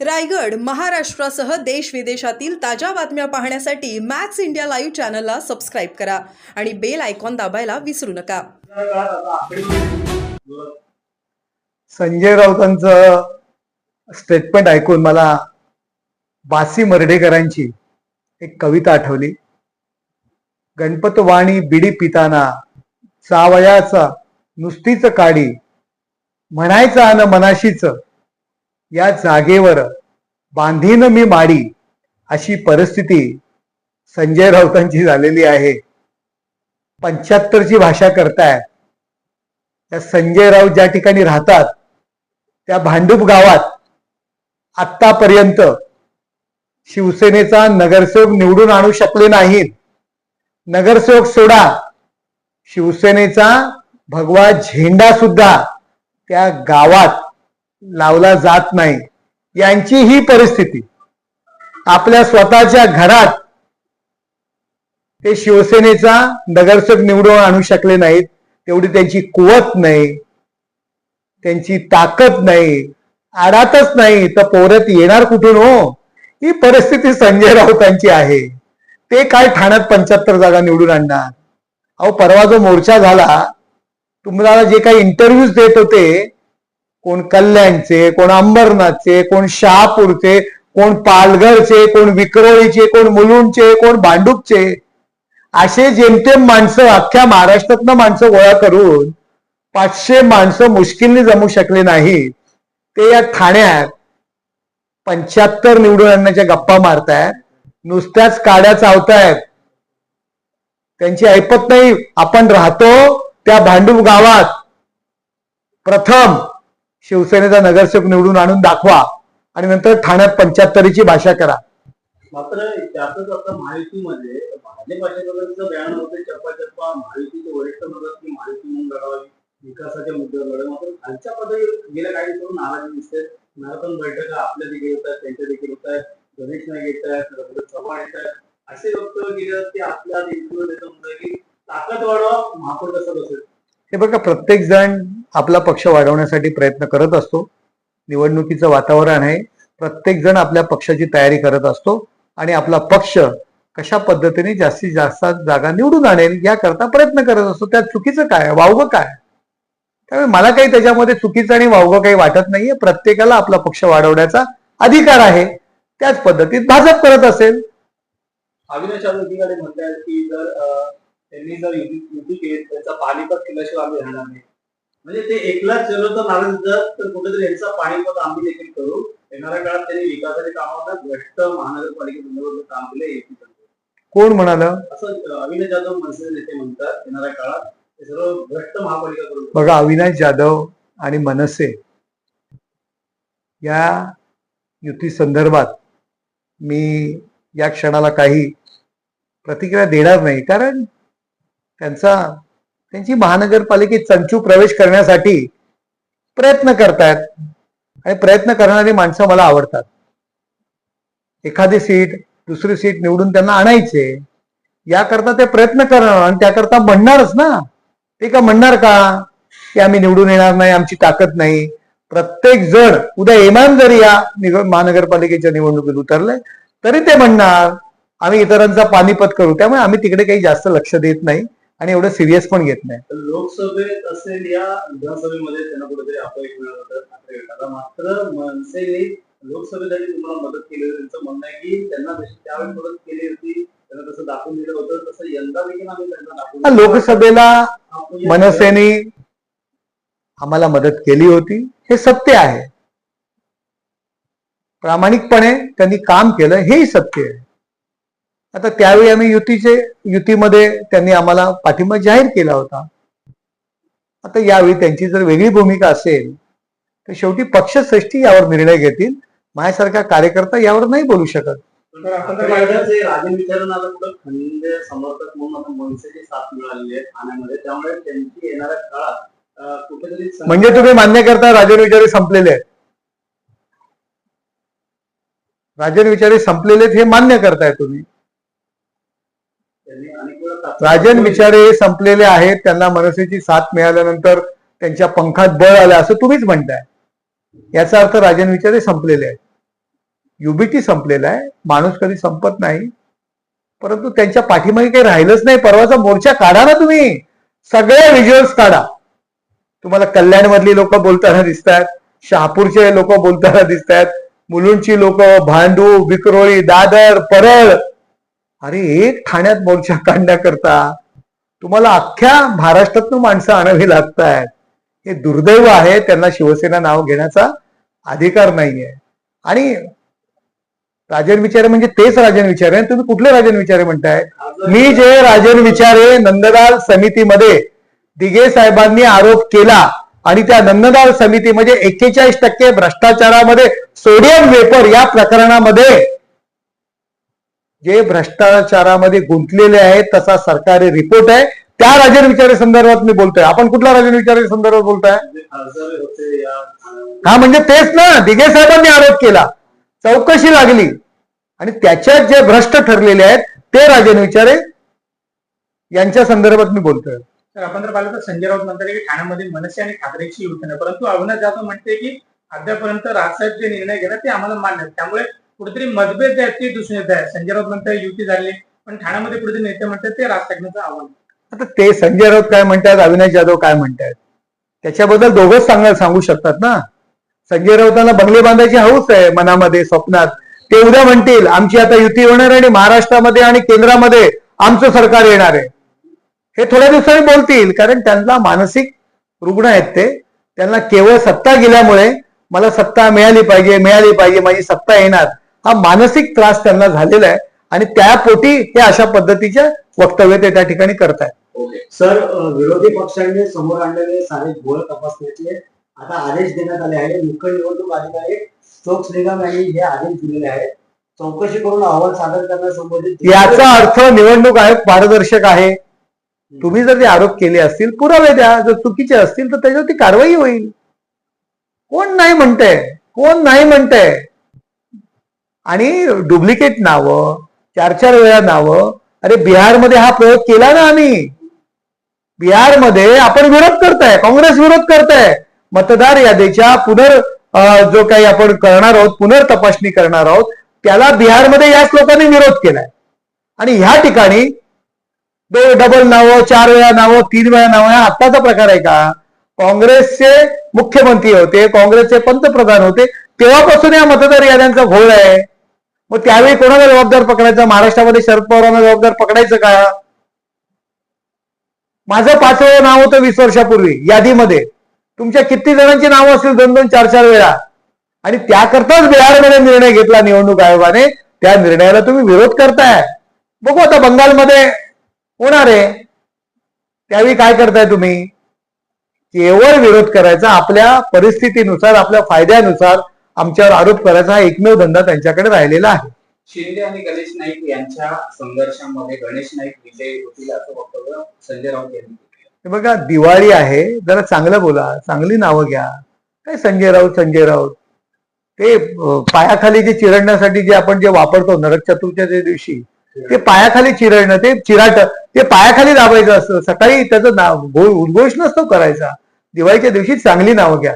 रायगड महाराष्ट्रासह देश विदेशातील ताज्या बातम्या पाहण्यासाठी मॅक्स इंडिया लाईव्ह चॅनलला सबस्क्राईब करा आणि बेल आयकॉन दाबायला विसरू नका. संजय राऊतांचं स्टेटमेंट ऐकून मला बासी मर्डेकरांची एक कविता आठवली. गणपत वाणी बिडी पिताना चावयाचा नुसतीच काडी म्हणायचं अन मनाशीच या जागेवर बांधीन मी माडी अशी परिस्थिती संजय राऊतांची झालेली आहे. पंच्याहत्तरची भाषा करताय. त्या संजय राऊत ज्या ठिकाणी राहतात त्या भांडूप गावात आत्तापर्यंत शिवसेनेचा नगरसेवक निवडून आणू शकले नाहीत. नगरसेवक सोडा. शिवसेनेचा भगवा झेंडा सुद्धा त्या गावात लावला जात नाही. यांची ही परिस्थिती. आपल्या स्वतःच्या घरात ते शिवसेनेचा नगरसेवक निवडून आणू शकले नाहीत. तेवढी त्यांची कुवत नाही. त्यांची ताकद नाही. आडातच नाही. तर पोरत येणार कुठून हो? ही परिस्थिती संजय राऊतांची आहे. ते काय ठाण्यात पंच्याहत्तर जागा निवडून आणणार? अहो परवा जो मोर्चा झाला तुम्हाला जे काही इंटरव्ह्यूज देत होते कोण कल्याणचे कोण अंबरनाथचे कोण शहापूरचे कोण पालघरचे कोण विक्रोळीचे कोण मुलुंडचे कोण भांडूपचे. असे जेमतेम माणसं अख्ख्या महाराष्ट्रातनं माणसं गोळा करून पाचशे माणसं मुश्किलने जमू शकले नाही. ते या ठाण्यात पंच्याहत्तर निवडून आणण्याच्या गप्पा मारतायत नुसत्याच काड्या चावतायत. त्यांची ऐपत नाही आपण राहतो त्या भांडूप गावात. प्रथम शिवसेनेचा नगरसेवक निवडून आणून दाखवा आणि नंतर ठाण्यात पंच्याहत्तरीची भाषा करा. मात्र त्यातच आता महायुतीमध्ये भाजप अशाप्रकारचं बयान होते चप्पा चप्पा महायुतीचे वरिष्ठ म्हणतात की महायुती म्हणून लढावी विकासाच्या मुद्द्यावर लढावी मात्र खालच्या पदवी गेल्या काही दिवसातून नाराजी दिसते. मॅरेथॉन बैठका आपल्या देखील होत आहेत त्यांच्या देखील होत आहेत गणेश नाईक येत आहेत रघुवीर चव्हाण येत आहेत. असे वक्तव्य केले की आपल्या देखील देतो म्हणतात की ताकद वाढवा महापौर कसं बसेल. हे बघा प्रत्येक जण आपला पक्ष वाढवण्यासाठी प्रयत्न करत असतो. निवडणुकीचं वातावरण आहे. प्रत्येक जण आपल्या पक्षाची तयारी करत असतो. आणि आपला पक्ष कशा पद्धतीने जास्तीत जास्त जागा निवडून आणेल याकरता प्रयत्न करत असतो. त्यात चुकीचं काय वावगं काय त्यामुळे मला काही त्याच्यामध्ये चुकीचं आणि वावगं काही वाटत नाहीये. प्रत्येकाला आपला पक्ष वाढवण्याचा अधिकार आहे. त्याच पद्धतीत भाजप करत असेल. अविनाश एकीकडे की जर त्यांनी जर युती युती केली त्यांचा पाणीपत केल्याशिवाय आम्ही राहणार नाही. म्हणजे ते एकलाच नाराज जर तर कुठेतरी यांचा पाणीपत आम्ही देखील करू. येणाऱ्या काळात त्यांनी विकासाच्या कामावर भ्रष्ट महानगरपालिकेसंदर्भात काम केले. कोण म्हणालं? असं अं, अविनाश जाधव मनसे नेते म्हणतात येणाऱ्या काळात ते सर्व भ्रष्ट महापालिका करून बघा अविनाश जाधव आणि मनसे या युती संदर्भात मी या क्षणाला काही प्रतिक्रिया देणार नाही. कारण त्यांचा त्यांची महानगरपालिकेत चंचू प्रवेश करण्यासाठी प्रयत्न करतायत. आणि प्रयत्न करणारी माणसं मला आवडतात. एखादी सीट दुसरी सीट निवडून त्यांना आणायचे याकरता ते प्रयत्न करणार आणि त्याकरता म्हणणारच ना. ते का म्हणणार का? की आम्ही निवडून येणार नाही आमची ताकद नाही. प्रत्येक जण उद्या इमान जरी या महानगरपालिकेच्या निवडणुकीत उतरले तरी ते म्हणणार आम्ही इतरांचा पानिपत करू. त्यामुळे आम्ही तिकडे काही जास्त लक्ष देत नाही. आणि एवढं सिरियस पण घेत नाही. तर लोकसभेत असेल या विधानसभेमध्ये त्यांना कुठेतरी अपयश मिळालं मात्र मनसेने लोकसभेसाठी तुम्हाला मदत केली होती त्यांचं म्हणणं आहे की त्यांना त्यावेळी मदत केली होती त्यांना तसं दाखवून दिलं होतं तसं यंदा देखील आम्ही त्यांना दाखवून. लोकसभेला मनसेने आम्हाला मदत केली होती हे सत्य आहे. प्रामाणिकपणे त्यांनी काम केलं हेही सत्य आहे. आता त्यावेळी आम्ही युतीचे युतीमध्ये त्यांनी आम्हाला पाठिंबा जाहीर केला होता. आता यावेळी त्यांची जर वेगळी भूमिका असेल तर शेवटी पक्षश्रेष्ठी यावर निर्णय घेतील. माझ्यासारखा कार्यकर्ता यावर नाही बोलू शकत. समर्थक म्हणून साथ मिळालेली आहे ठाण्यामध्ये. त्यामुळे त्यांची येणाऱ्या काळात कुठेतरी म्हणजे तुम्ही मान्य करता राजन विचारे संपलेले आहेत? राजन विचारे संपलेले आहेत हे मान्य करताय तुम्ही त्यांनी अनेक वेळा ताकद- राजन विचारे संपलेले आहेत त्यांना मनसेची साथ मिळाल्यानंतर त्यांच्या पंखात बळ आलं असं तुम्हीच म्हणताय. याचा अर्थ राजन विचारे संपलेले आहेत. युबीटी संपलेला आहे माणूस कधी संपत नाही. परंतु त्यांच्या पाठीमागे काही राहिलंच नाही परवाचा मोर्चा काढा ना तुम्ही. सगळे व्हिज्युअल्स काढा. तुम्हाला कल्याण मधली लोक बोलताना दिसतात शहापूरचे लोक बोलताना दिसतात मुलुंडची लोक भांडू विक्रोळी दादर परळ अरे एक ठाण्यात मोर्चा काढण्याकरता तुम्हाला अख्ख्या महाराष्ट्रातून माणसं आणावी लागत आहेत हे दुर्दैव आहे त्यांना शिवसेना नाव घेण्याचा अधिकार नाहीये. आणि राजन विचारे म्हणजे तेच राजन विचारे. आणि तुम्ही कुठले राजन विचारे म्हणताय मी जे राजन विचारे नंदलाल समितीमध्ये दिघे साहेबांनी आरोप केला आणि त्या नंदलाल समितीमध्ये म्हणजे एक्केचाळीस टक्के भ्रष्टाचारामध्ये सोडियम वेपर या प्रकरणामध्ये जे भ्रष्टाचारामध्ये गुंतलेले आहेत तसा सरकारी रिपोर्ट आहे. त्या राजन विचारे संदर्भात मी बोलतोय. आपण कुठल्या राजन विचारे संदर्भात बोलताय? हा म्हणजे तेच ना. दिघे साहेबांनी आरोप केला. चौकशी लागली. आणि त्याच्यात जे भ्रष्ट ठरलेले आहेत ते राजन विचारे यांच्या संदर्भात मी बोलतोय. तर आपण जर पाहिलं तर संजय राऊत म्हणतात की ठाण्यामध्ये मनसे आणि ठाकरेची युती नाही परंतु अविनाश जाधव म्हणते की अद्यापर्यंत राजसाहेब जे निर्णय घेतात ते आम्हाला मान्य त्यामुळे कुठेतरी मतभेद जे आहेत ते दिसून येत आहे संजय राऊत म्हणतात युती झाली पण ठाण्यामध्ये कुठेतरी नेते म्हणतात ते राज ठाकरेंचं आव्हान आता ते संजय राऊत काय म्हणतात अविनाश जाधव काय म्हणतात? त्याच्याबद्दल दोघंच सांगायला सांगू शकतात ना? संजय राऊतांना बंगले बांधायची हौस आहे मनामध्ये स्वप्नात. ते उद्या म्हणतील आमची आता युती होणार आहे आणि महाराष्ट्रामध्ये आणि केंद्रामध्ये आमचं सरकार येणार आहे. हे थोड्या दिवसांनी बोलतील कारण त्यांना मानसिक रुग्ण आहेत ते. त्यांना केवळ सत्ता गेल्यामुळे मला सत्ता मिळाली पाहिजे मिळाली पाहिजे माझी सत्ता येणार. हा मानसिक त्रास त्यांना झालेला आहे आणि त्यापोटी हे अशा पद्धतीच्या वक्तव्य ते त्या ठिकाणी करतायत. ओके. सर विरोधी पक्षांनी समोर आणलेले सारे घोळ तपासण्याचे आता आदेश देण्यात आले आहेत. मुख्य निवडणूक अधिकारी स्टोक्स निगम यांनी हे आदेश दिलेले आहेत. चौकशी करून अहवाल सादर करण्यासंबंधित याचा अर्थ निवडणूक आयोग पारदर्शक आहे. तुम्ही जर ते आरोप केले असतील पुरावे द्या. जर चुकीचे असतील तर त्याच्यावरती कारवाई होईल. कोण नाही म्हणतंय? कोण नाही म्हणतंय? आणि डुप्लिकेट नावं चार चार वेळा नावं अरे बिहारमध्ये हा प्रयोग केला ना आम्ही. बिहारमध्ये आपण विरोध करताय काँग्रेस विरोध करताय. मतदार यादीच्या पुनर् जो काही आपण करणार आहोत पुनर्तपासणी करणार आहोत त्याला बिहारमध्ये याच लोकांनी विरोध केलाय. आणि ह्या ठिकाणी डबल नावं चार वेळा नावं तीन वेळा नावं हा आत्ताचा प्रकार आहे का? काँग्रेसचे मुख्यमंत्री होते काँग्रेसचे पंतप्रधान होते तेव्हापासून या मतदार याद्यांचा घोळ आहे. मग त्यावेळी कोणाला जबाबदार पकडायचं? महाराष्ट्रामध्ये शरद पवारांना जबाबदार पकडायचं का? माझं पाचवं नाव होतं वीस वर्षापूर्वी यादीमध्ये. तुमच्या किती जणांची नावं असतील? दोन दोन चार चार वेळा. आणि त्याकरताच बिहारमध्ये निर्णय घेतला निवडणूक आयोगाने. त्या निर्णयाला तुम्ही विरोध करताय. बघू आता बंगालमध्ये होणार आहे. त्यावेळी काय करताय तुम्ही? केवळ विरोध करायचा. आपल्या परिस्थितीनुसार आपल्या फायद्यानुसार आमच्यावर आरोप करायचा हा एकमेव धंदा त्यांच्याकडे राहिलेला आहे. शिंदे आणि गणेश नाईक यांच्या संघर्षामध्ये गणेश नाईक विजयी होतील असं वक्तव्य संजय राऊत यांनी. हे बघा दिवाळी आहे जरा चांगलं बोला चांगली नावं घ्या. काय संजय राऊत संजय राऊत? ते पायाखाली जे चिरडण्यासाठी जे आपण जे वापरतो नरक चतुर्थीच्या दिवशी ते पायाखाली चिरडणं ते चिराट ते पायाखाली दाबायचं असतं. सकाळी त्याचं नाव उद्घोष नसतो करायचा. दिवाळीच्या दिवशी चांगली नावं घ्या.